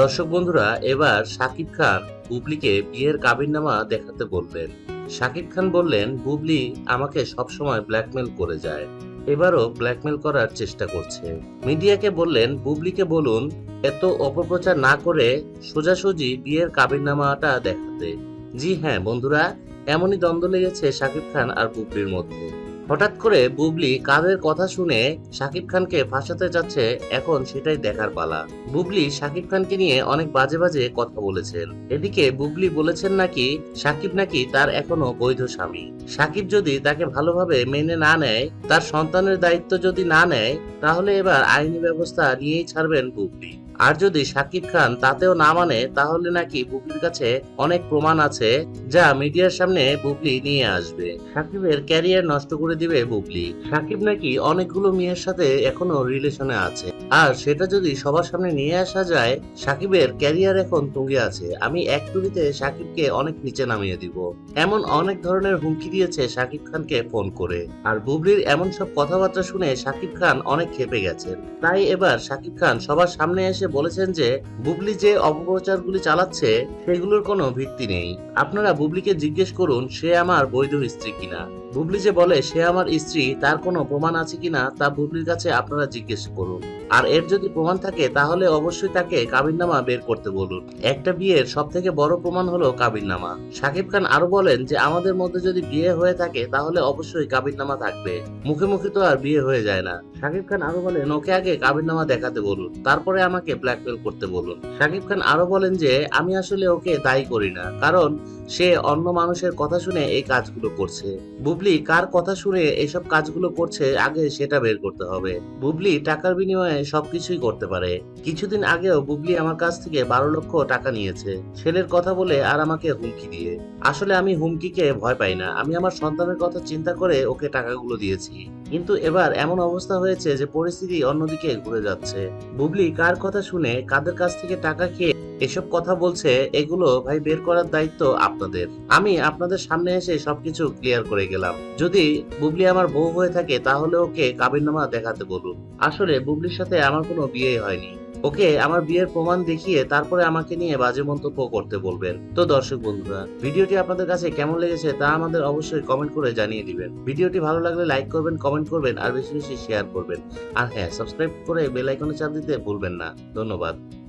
দর্শক বন্ধুরা, এবার শাকিব খান বুবলিকে বিয়ের কাবিননামা দেখাতে বললেন শাকিব খান বললেন, বুবলি আমাকে সবসময় ব্ল্যাকমেল করে যায়। এবারও ব্ল্যাকমেল করার চেষ্টা করছে। মিডিয়াকে বললেন, বুবলিকে বলুন, এত অপপ্রচার না করে সোজাসুজি বিয়ের কাবিননামাটা দেখাতে। জি হ্যাঁ বন্ধুরা, এমনই দ্বন্দ্ব লেগেছে শাকিব খান আর বুবলির মধ্যে। হঠাৎ করে বুবলি কাদের কথা শুনে শাকিব খানকে ফাঁসাতে যাচ্ছে, এখন সেটাই দেখার পালা। বুবলি শাকিব খানকে নিয়ে অনেক বাজে বাজে কথা বলেছেন। এদিকে বুবলি বলেছেন নাকি শাকিব নাকি তার এখনও বৈধ স্বামী। শাকিব যদি তাকে ভালোভাবে মেনে না নেয়, তার সন্তানের দায়িত্ব যদি না নেয়, তাহলে এবার আইনি ব্যবস্থা নিয়েই ছাড়বেন বুবলি। আর যদি শাকিব খান তাতেও না মানে তাহলে নাকি বুবলির কাছে অনেক প্রমাণ আছে যা মিডিয়ার সামনে বুবলি নিয়ে আসবে। সাকিবের ক্যারিয়ার নষ্ট করে দিবে বুবলি। সাকিব নাকি অনেকগুলো মেয়ের সাথে এখনও রিলেশনে আছে। আর সেটা যদি সবার সামনে নিয়ে আসা যায়, সাকিবের ক্যারিয়ার এখন তুঙ্গে আছে। আমি এক টুরিতে সাকিবকে অনেক নিচে নামিয়ে দিব। এমন অনেক ধরনের হুমকি দিয়েছে সাকিব খানকে ফোন করে। আর বুবলির এমন সব কথাবার্তা শুনে সাকিব খান অনেক খেপে গেছেন। তাই এবার সাকিব খান সবার সামনে এসে বলেছেন যে, বুবলি যে অপপ্রচারগুলি চালাচ্ছে, সেগুলোর কোনো ভিত্তি নেই। আপনারা বুবলিকে জিজ্ঞেস করুন, সে আমার বৈধ স্ত্রী কিনা। বুবলি যে বলে, সে আমার স্ত্রী, তার কোনো প্রমাণ আছে কিনা, তা বুবলির কাছে আপনারা জিজ্ঞেস করুন। আর এর যদি প্রমাণ থাকে, তাহলে অবশ্যই তাকে কাবিননামা বের করতে বলুন। একটা বিয়ের সব থেকে বড় প্রমাণ হলো কাবিননামা। সাকিব খান আরও বলেন যে, আমাদের মধ্যে যদি বিয়ে হয়ে থাকে, তাহলে অবশ্যই কাবিননামা থাকবে। মুখে মুখে তো আর বিয়ে হয়ে যায় না। সাকিব খান আরও বলেন, ওকে আগে কাবিননামা দেখাতে বলুন। তারপরে আমাকে ব্ল্যাকমেল করতে বলুন? সাকিব খান আরও বলেন যে, আমি আসলে ওকে দায়ী করি না, কারণ সে অন্য মানুষের কথা শুনে এই কাজগুলো করছে। বুবলি, কার কথা শুনে এসব কাজগুলো করছে আগে সেটা বের করতে হবে। বুবলি, টাকার বিনিময়ে সবকিছুই করতে পারে। কিছুদিন আগেও বুবলি আমার কাছ থেকে বারো লক্ষ টাকা নিয়েছে। ছেলের কথা বলে আর আমাকে হুমকি দিয়ে। আসলে আমি হুমকিকে ভয় পাই না। আমি আমার সন্তানের কথা চিন্তা করে ওকে টাকাগুলো দিয়েছি। কিন্তু এবার এমন অবস্থা হয়েছে যে পরিস্থিতি অন্যদিকে ঘুরে যাচ্ছে। বুবলি কার কথা শুনে কাদের কাছ থেকে টাকা খেয়ে এসব কথা বলছে, এগুলো ভাই বের করার দায়িত্ব আপনাদের। আমি আপনাদের সামনে এসে সবকিছু ক্লিয়ার করে গেলাম। যদি বুবলি আমার বউ হয়ে থাকে, তাহলে ওকে কাবিননামা দেখাতে বলুন। আসলে বুবলির সাথে আমার কোনো বিয়ে হয়নি। ওকে আমার বিয়ের প্রমাণ দেখিয়ে তারপরে আমাকে নিয়ে বাজে মন্তব্য করতে বলবেন। তো দর্শক বন্ধুরা, ভিডিওটি আপনাদের কাছে কেমন লেগেছে তা আমাদের অবশ্যই কমেন্ট করে জানিয়ে দিবেন। ভিডিওটি ভালো লাগলে লাইক করবেন কমেন্ট করবেন, আর বেশি বেশি শেয়ার করবেন। আর হ্যাঁ সাবস্ক্রাইব করে বেল আইকনে চাপ দিতে ভুলবেন না। ধন্যবাদ।